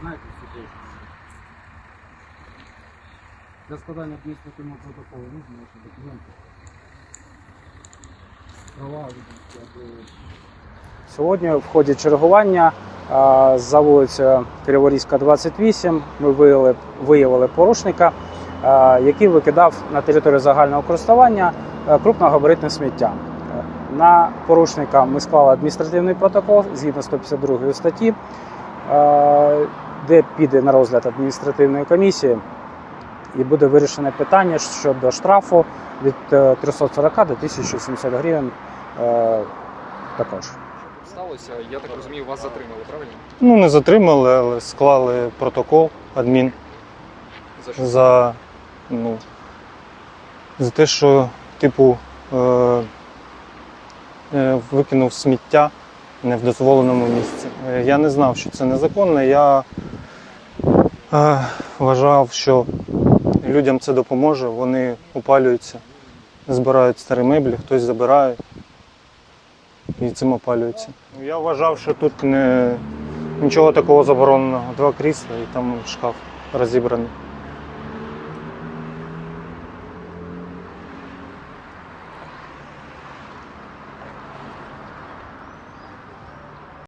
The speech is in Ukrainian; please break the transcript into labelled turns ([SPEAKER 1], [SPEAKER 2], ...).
[SPEAKER 1] Знаете, все. Для складания административного протокола нужны ваши документы. Права,
[SPEAKER 2] Сьогодні в ході чергування за вулицею Криворізька, 28 ми виявили, виявили порушника, який викидав на територію загального користування крупногабаритне сміття. Е, На порушника ми склали адміністративний протокол згідно 152 статті, е, де піде на розгляд адміністративної комісії і буде вирішене питання щодо штрафу від е, 340 до 1070 гривень е, також.
[SPEAKER 3] Сталося, я так розумію, вас затримали, правильно?
[SPEAKER 4] Ну, не затримали, але склали протокол адмін
[SPEAKER 3] За що?
[SPEAKER 4] за, ну, за те, що, типу, е, е, викинув сміття не в дозволеному місці. Е, Я не знав, що це незаконно. Я е, вважав, що людям це допоможе. Вони опалюються, збирають старі меблі, хтось забирає і цим опалюється. Я вважав, що тут не, нічого такого забороненого. Два крісла і там шкаф розібраний.